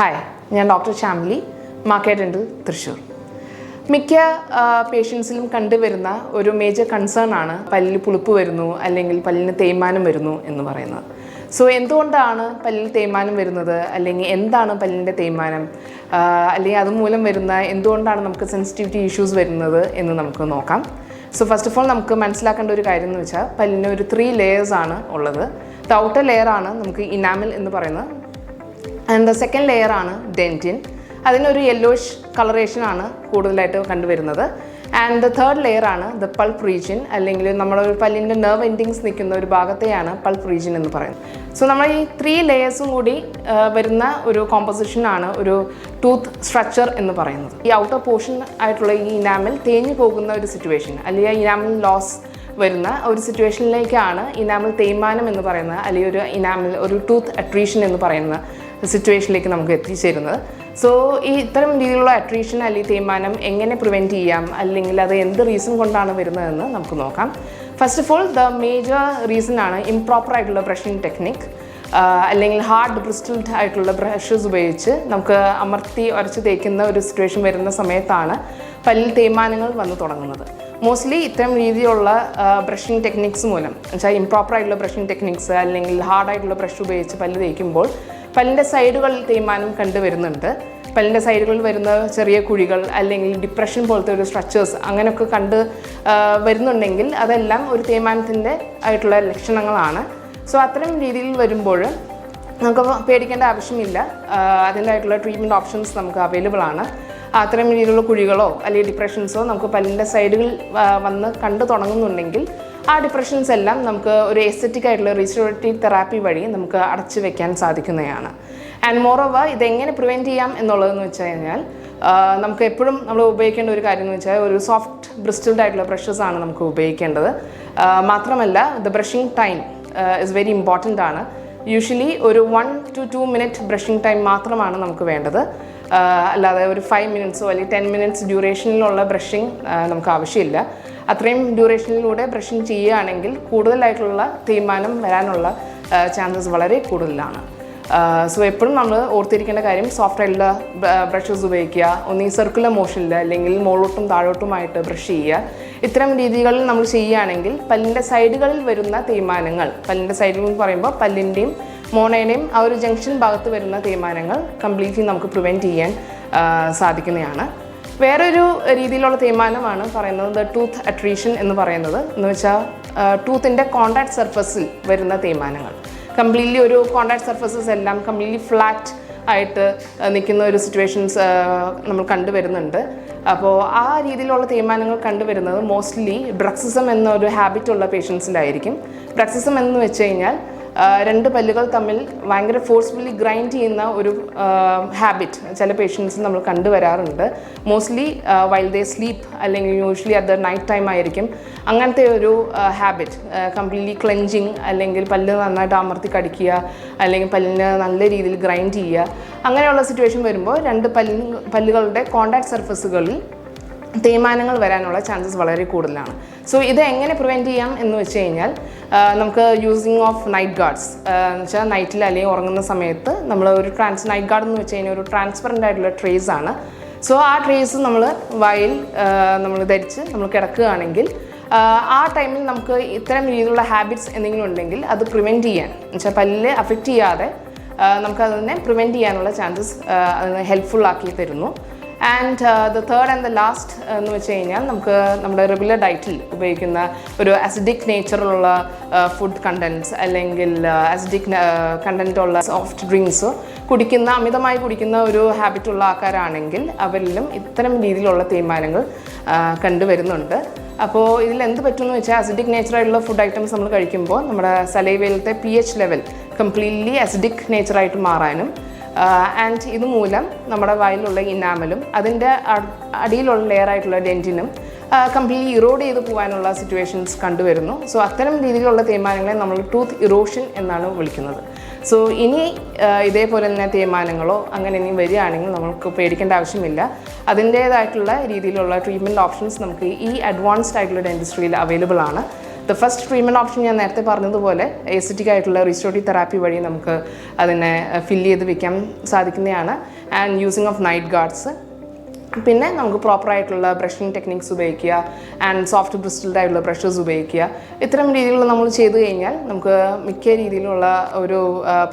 Hi ഞാൻ doctor Shyamili മാക്കേഡന്റ് Thrissur. മിക്ക പേഷ്യൻസിലും കണ്ടുവരുന്ന ഒരു മേജർ കൺസേൺ ആണ് പല്ലിൽ പുളിപ്പ് വരുന്നു അല്ലെങ്കിൽ പല്ലിന് തേയ്മാനം വരുന്നു എന്ന് പറയുന്നത്. സോ എന്തുകൊണ്ടാണ് പല്ലിൽ തേയ്മാനം വരുന്നത്? അല്ലെങ്കിൽ എന്താണ് പല്ലിന്റെ തേയ്മാനം? അല്ലെങ്കിൽ അതുമൂലം വരുന്ന എന്തുകൊണ്ടാണ് നമുക്ക് സെൻസിറ്റിവിറ്റി ഇഷ്യൂസ് വരുന്നത് എന്ന് നമുക്ക് നോക്കാം. സോ ഫസ്റ്റ് ഓഫ് ഓൾ നമുക്ക് മനസ്സിലാക്കേണ്ട ഒരു കാര്യം എന്ന് വെച്ചാൽ പല്ലിന് ഒരു ത്രീ ലെയേഴ്സ് ആണ് ഉള്ളത്. ദ ഔട്ടർ ലെയർ ആണ് നമുക്ക് ഇനാമിൽ എന്ന് പറയുന്നത്. ആൻഡ് ദ സെക്കൻഡ് ലെയർ ആണ് ഡെന്റിൻ അതിനൊരു യെല്ലോഷ് കളറേഷനാണ് കൂടുതലായിട്ട് കണ്ടുവരുന്നത്. ആൻഡ് ദ തേർഡ് ലെയർ ആണ് ദ പൾപ്പ് റീജിയൻ അല്ലെങ്കിൽ നമ്മുടെ ഒരു പല്ലിന്റെ നെർവ് എൻഡിങ്സ് നിൽക്കുന്ന ഒരു ഭാഗത്തെയാണ് പൾപ്പ് റീജിയൻ എന്ന് പറയുന്നത്. സോ നമ്മൾ ഈ ത്രീ ലെയേഴ്സും കൂടി വരുന്ന ഒരു കോമ്പോസിഷനാണ് ഒരു ടൂത്ത് സ്ട്രക്ചർ എന്ന് പറയുന്നത്. ഈ ഔട്ടർ പോർഷൻ ആയിട്ടുള്ള ഈ ഇനാമിൽ തേഞ്ഞു പോകുന്ന ഒരു സിറ്റുവേഷൻ അല്ലെങ്കിൽ ഇനാമിൽ ലോസ് വരുന്ന ഒരു സിറ്റുവേഷനിലേക്കാണ് ഇനാമിൽ തേയ്മാനം എന്ന് പറയുന്നത് അല്ലെങ്കിൽ ഒരു ഇനാമിൽ ഒരു ടൂത്ത് അട്രീഷൻ എന്ന് പറയുന്ന സിറ്റുവേഷനിലേക്ക് നമുക്ക് എത്തിച്ചേരുന്നത്. സോ ഈ ഇത്തരം രീതിയിലുള്ള അട്രീഷൻ അല്ലെങ്കിൽ തേയ്മാനം എങ്ങനെ പ്രിവെന്റ് ചെയ്യാം? അല്ലെങ്കിൽ അത് എന്ത് റീസൺ കൊണ്ടാണ് വരുന്നതെന്ന് നമുക്ക് നോക്കാം. First of all the major reason ആണ് ഇംപ്രോപ്പർ ആയിട്ടുള്ള ബ്രഷിംഗ് ടെക്നിക് അല്ലെങ്കിൽ ഹാർഡ് ബ്രിസ്റ്റിൽഡ് ആയിട്ടുള്ള ബ്രഷസ് ഉപയോഗിച്ച് നമുക്ക് അമർത്തി ഉരച്ച് തേക്കുന്ന ഒരു സിറ്റുവേഷൻ വരുന്ന സമയത്താണ് പല്ലിൽ തേയ്മാനങ്ങൾ വന്നു തുടങ്ങുന്നത്. മോസ്റ്റ്ലി ഇത്തരം രീതിയിലുള്ള ബ്രഷിംഗ് ടെക്നിക്സ് മൂലം വെച്ചാൽ ഇംപ്രോപ്പർ ആയിട്ടുള്ള ബ്രഷിംഗ് ടെക്നിക്സ് അല്ലെങ്കിൽ ഹാർഡായിട്ടുള്ള ബ്രഷ് ഉപയോഗിച്ച് പല്ല് തേക്കുമ്പോൾ പല്ലിന്റെ സൈഡുകളിൽ തേയ്മാനം കണ്ടുവരുന്നുണ്ട്. പല്ലിന്റെ സൈഡുകളിൽ വരുന്ന ചെറിയ കുഴികൾ അല്ലെങ്കിൽ ഡിപ്രഷൻ പോലത്തെ ഒരു സ്ട്രക്ചേഴ്സ് അങ്ങനെയൊക്കെ കണ്ട് വരുന്നുണ്ടെങ്കിൽ അതെല്ലാം ഒരു തേയ്മാനത്തിന്റെ ആയിട്ടുള്ള ലക്ഷണങ്ങളാണ്. സോ അത്തരം രീതിയിൽ വരുമ്പോൾ നമുക്ക് പേടിക്കേണ്ട ആവശ്യമില്ല. അതിന്റെതായിട്ടുള്ള ട്രീറ്റ്മെന്റ് ഓപ്ഷൻസ് നമുക്ക് അവൈലബിൾ ആണ്. അത്തരം രീതിയിലുള്ള കുഴികളോ അല്ലെങ്കിൽ ഡിപ്രഷൻസോ നമുക്ക് പല്ലിന്റെ സൈഡുകളിൽ വന്ന് കണ്ടു തുടങ്ങുന്നുണ്ടെങ്കിൽ ആ ഡിപ്രഷൻസ് എല്ലാം നമുക്ക് ഒരു എസ്തറ്റിക് ആയിട്ടുള്ള റീസ്റ്റോറേറ്റീവ് തെറാപ്പി വഴി നമുക്ക് അടച്ചു വെക്കാൻ സാധിക്കുന്നതാണ്. ആൻഡ് മോറോവർ ഇതെങ്ങനെ പ്രിവെന്റ് ചെയ്യാം എന്നുള്ളതെന്ന് വെച്ച് കഴിഞ്ഞാൽ നമുക്ക് എപ്പോഴും നമ്മൾ ഉപയോഗിക്കേണ്ട ഒരു കാര്യം എന്ന് വെച്ചാൽ ഒരു സോഫ്റ്റ് ബ്രിസ്റ്റിൽഡ് ആയിട്ടുള്ള ബ്രഷസ് ആണ് നമുക്ക് ഉപയോഗിക്കേണ്ടത്. മാത്രമല്ല the brushing time is very important ആണ്. യൂഷ്വലി ഒരു one two two minute brushing time മാത്രമാണ് നമുക്ക് വേണ്ടത്. അല്ലാതെ ഒരു ഫൈവ് മിനിറ്റ്സോ അല്ലെങ്കിൽ ടെൻ മിനിറ്റ്സ് ഡ്യൂറേഷനിലുള്ള ബ്രഷിംഗ് നമുക്ക് ആവശ്യമില്ല. അത്രയും ഡ്യൂറേഷനിലൂടെ ബ്രഷിംഗ് ചെയ്യുകയാണെങ്കിൽ കൂടുതലായിട്ടുള്ള തേയ്മാനം വരാനുള്ള ചാൻസസ് വളരെ കൂടുതലാണ്. സോ എപ്പോഴും നമ്മൾ ഓർത്തിരിക്കേണ്ട കാര്യം സോഫ്റ്റ് ആയിട്ടുള്ള ബ്രഷസ് ഉപയോഗിക്കുക ഒന്നീ സർക്കുലർ മോഷനിൽ അല്ലെങ്കിൽ മുകളോട്ടും താഴോട്ടുമായിട്ട് ബ്രഷ് ചെയ്യുക. ഇത്തരം രീതികളിൽ നമ്മൾ ചെയ്യുകയാണെങ്കിൽ പല്ലിന്റെ സൈഡുകളിൽ വരുന്ന തേയ്മാനങ്ങൾ പല്ലിന്റെ സൈഡുകൾ എന്ന് പറയുമ്പോൾ പല്ലിന്റെയും മോണയുടെയും ആ ഒരു ജംഗ്ഷൻ ഭാഗത്ത് വരുന്ന തേയ്മാനങ്ങൾ കംപ്ലീറ്റ്ലി നമുക്ക് പ്രിവെന്റ് ചെയ്യാൻ സാധിക്കുന്നതാണ്. വേറൊരു രീതിയിലുള്ള തീരുമാനമാണ് പറയുന്നത് ദ ടൂത്ത് അട്രീഷൻ എന്ന് പറയുന്നത്. എന്ന് വെച്ചാൽ ടൂത്തിന്റെ കോണ്ടാക്ട് സർഫസിൽ വരുന്ന തേയ്മാനങ്ങൾ കംപ്ലീറ്റ്ലി ഒരു കോണ്ടാക്ട് സർഫസസ് എല്ലാം കംപ്ലീറ്റ്ലി ഫ്ലാറ്റ് ആയിട്ട് നിൽക്കുന്ന ഒരു സിറ്റുവേഷൻസ് നമ്മൾ കണ്ടുവരുന്നുണ്ട്. അപ്പോൾ ആ രീതിയിലുള്ള തീരുമാനങ്ങൾ കണ്ടുവരുന്നത് മോസ്റ്റ്ലി ബ്രക്സിസം എന്നൊരു ഹാബിറ്റുള്ള പേഷ്യൻസിലായിരിക്കും ബ്രക്സിസം എന്ന് വെച്ച് കഴിഞ്ഞാൽ രണ്ട് പല്ലുകൾ തമ്മിൽ ഭയങ്കര ഫോഴ്സ്ഫുള്ളി ഗ്രൈൻഡ് ചെയ്യുന്ന ഒരു ഹാബിറ്റ് ചില പേഷ്യൻസ് നമ്മൾ കണ്ടുവരാറുണ്ട്. മോസ്റ്റ്ലി വൈൽ ദേ സ്ലീപ്പ് അല്ലെങ്കിൽ യൂഷ്വലി അത് നൈറ്റ് ടൈം ആയിരിക്കും. അങ്ങനത്തെ ഒരു ഹാബിറ്റ് കംപ്ലീറ്റ്ലി ക്ലെഞ്ചിങ് അല്ലെങ്കിൽ പല്ല് നന്നായിട്ട് അമർത്തി കടിക്കുക അല്ലെങ്കിൽ പല്ലിന് നല്ല രീതിയിൽ ഗ്രൈൻഡ് ചെയ്യുക. അങ്ങനെയുള്ള സിറ്റുവേഷൻ വരുമ്പോൾ രണ്ട് പല്ലിന് പല്ലുകളുടെ കോണ്ടാക്ട് സർഫസുകളിൽ തേയ്മാനങ്ങൾ വരാനുള്ള ചാൻസസ് വളരെ കൂടുതലാണ്. സോ ഇത് എങ്ങനെ പ്രിവെന്റ് ചെയ്യാം എന്ന് വെച്ച് കഴിഞ്ഞാൽ നമുക്ക് യൂസിങ് ഓഫ് നൈറ്റ് ഗാർഡ്സ് എന്ന് വെച്ചാൽ നൈറ്റിൽ അല്ലെങ്കിൽ ഉറങ്ങുന്ന സമയത്ത് നമ്മൾ ഒരു ട്രാൻസ് നൈറ്റ് ഗാർഡ് എന്ന് വെച്ച് കഴിഞ്ഞാൽ ഒരു ട്രാൻസ്പെറന്റ് ആയിട്ടുള്ള ട്രേസ് ആണ്. സോ ആ ട്രേസ് നമ്മൾ വായിൽ നമ്മൾ ധരിച്ച് നമ്മൾ കിടക്കുകയാണെങ്കിൽ ആ, ടൈമിൽ നമുക്ക് ഇത്തരം രീതിയിലുള്ള ഹാബിറ്റ്സ് എന്തെങ്കിലും ഉണ്ടെങ്കിൽ അത് പ്രിവെന്റ് ചെയ്യാൻ എന്നുവെച്ചാൽ പല്ല് അഫക്റ്റ് ചെയ്യാതെ നമുക്കതിനെ പ്രിവെന്റ് ചെയ്യാനുള്ള ചാൻസസ് ഹെൽപ്ഫുൾ ആക്കി തരുന്നു. And the third and the last എന്ന് വെച്ച് കഴിഞ്ഞാൽ നമുക്ക് നമ്മുടെ റെഗുലർ ഡയറ്റിൽ ഉപയോഗിക്കുന്ന ഒരു അസിഡിക് നേച്ചറുള്ള ഫുഡ് കണ്ടന്റ്സ് അല്ലെങ്കിൽ അസിഡിക് കണ്ടന്റ് ഉള്ള സോഫ്റ്റ് ഡ്രിങ്ക്സ് കുടിക്കുന്ന അമിതമായി കുടിക്കുന്ന ഒരു ഹാബിറ്റുള്ള ആൾക്കാരാണെങ്കിൽ അവരിലും ഇത്തരം രീതിയിലുള്ള തീരുമാനങ്ങൾ കണ്ടുവരുന്നുണ്ട്. അപ്പോൾ ഇതിൽ എന്ത് പറ്റുമെന്ന് വെച്ചാൽ അസിഡിക് നേച്ചറായിട്ടുള്ള ഫുഡ് ഐറ്റംസ് നമ്മൾ കഴിക്കുമ്പോൾ നമ്മുടെ സലൈവയിലത്തെ P H level completely acidic നേച്ചറായിട്ട് മാറാനും ആൻഡ് ഇതുമൂലം നമ്മുടെ വായിലുള്ള ഇനാമലും അതിന്റെ അടിയിലുള്ള ലെയർ ആയിട്ടുള്ള ഡെന്റിനും കംപ്ലീറ്റ്ലി ഇറോഡ് ചെയ്ത് പോകാനുള്ള സിറ്റുവേഷൻസ് കണ്ടുവരുന്നു. സോ അത്തരം രീതിയിലുള്ള തേയ്മാനങ്ങളെ നമ്മൾ ടൂത്ത് ഇറോഷൻ എന്നാണ് വിളിക്കുന്നത്. സോ ഇനി ഇതേപോലെ തന്നെ തേയ്മാനങ്ങളോ അങ്ങനെ ഇനി വരികയാണെങ്കിൽ നമുക്ക് പേടിക്കേണ്ട ആവശ്യമില്ല. അതിന്റേതായിട്ടുള്ള രീതിയിലുള്ള ട്രീറ്റ്മെന്റ് ഓപ്ഷൻസ് നമുക്ക് ഈ അഡ്വാൻസ്ഡ് ആയിട്ടുള്ള ഡെന്റിസ്ട്രിയിൽ അവൈലബിൾ ആണ്. ദ ഫസ്റ്റ് ട്രീറ്റ്മെന്റ് ഓപ്ഷൻ ഞാൻ നേരത്തെ പറഞ്ഞതുപോലെ എസിറ്റിക് ആയിട്ടുള്ള റിസ്റ്റോട്ടീവ് തെറാപ്പി വഴി നമുക്ക് അതിനെ ഫില്ല് ചെയ്ത് വെക്കാൻ സാധിക്കുന്നതാണ്. And using of night guards പിന്നെ നമുക്ക് പ്രോപ്പറായിട്ടുള്ള ബ്രഷിംഗ് ടെക്നിക്സ് ഉപയോഗിക്കുക. ആൻഡ് സോഫ്റ്റ് ബ്രിസ്റ്റൽഡ് ആയിട്ടുള്ള ബ്രഷസ് ഉപയോഗിക്കുക. ഇത്തരം രീതിയിലുള്ള നമ്മൾ ചെയ്തു കഴിഞ്ഞാൽ നമുക്ക് മിക്ക രീതിയിലുള്ള ഒരു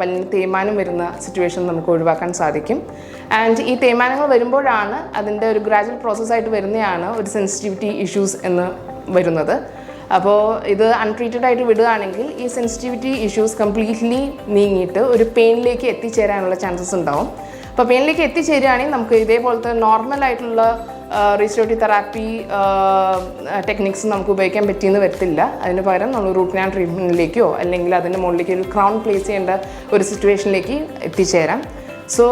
പല്ലിന് തേയ്മാനം വരുന്ന സിറ്റുവേഷൻ നമുക്ക് ഒഴിവാക്കാൻ സാധിക്കും. ആൻഡ് ഈ തേയ്മാനങ്ങൾ വരുമ്പോഴാണ് അതിന്റെ ഒരു ഗ്രാജുവൽ പ്രോസസ്സായിട്ട് വരുന്നതാണ് ഒരു സെൻസിറ്റിവിറ്റി ഇഷ്യൂസ് എന്ന് വരുന്നത്. അപ്പോൾ ഇത് അൺട്രീറ്റഡ് ആയിട്ട് വിടുകയാണെങ്കിൽ ഈ സെൻസിറ്റിവിറ്റി ഇഷ്യൂസ് കംപ്ലീറ്റ്ലി നീങ്ങിയിട്ട് ഒരു പെയിനിലേക്ക് എത്തിച്ചേരാനുള്ള ചാൻസസ് ഉണ്ടാവും. അപ്പോൾ പെയിനിലേക്ക് എത്തിച്ചേരുകയാണെങ്കിൽ നമുക്ക് ഇതേപോലത്തെ നോർമൽ ആയിട്ടുള്ള റീസ്റ്റോട്ടീവ് തെറാപ്പി ടെക്നിക്സ് നമുക്ക് ഉപയോഗിക്കാൻ പറ്റിയെന്ന് വരത്തില്ല. അതിന് പകരം നമ്മൾ റൂട്ട് കനാൽ ട്രീറ്റ്മെന്റിലേക്കോ അല്ലെങ്കിൽ അതിന്റെ മുകളിലേക്ക് ഒരു ക്രൗൺ പ്ലേസ് ചെയ്യേണ്ട ഒരു സിറ്റുവേഷനിലേക്ക് എത്തിച്ചേരാം. സോ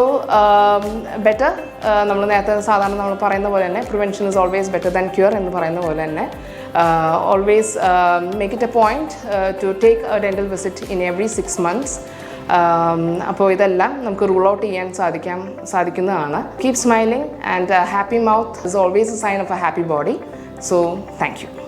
ബെറ്റർ നമ്മൾ നേരത്തെ സാധാരണ നമ്മൾ പറയുന്ന പോലെ തന്നെ prevention is always better than cure എന്ന് പറയുന്ന പോലെ തന്നെ. Always make it a point to take a dental visit in every six months. അപ്പോൾ ഇതെല്ലാം നമുക്ക് റൂൾ ഔട്ട് ചെയ്യാൻ സാധിക്കാൻ സാധിക്കുന്നതാണ്. Keep smiling and happy mouth is always a sign of a happy body so thank you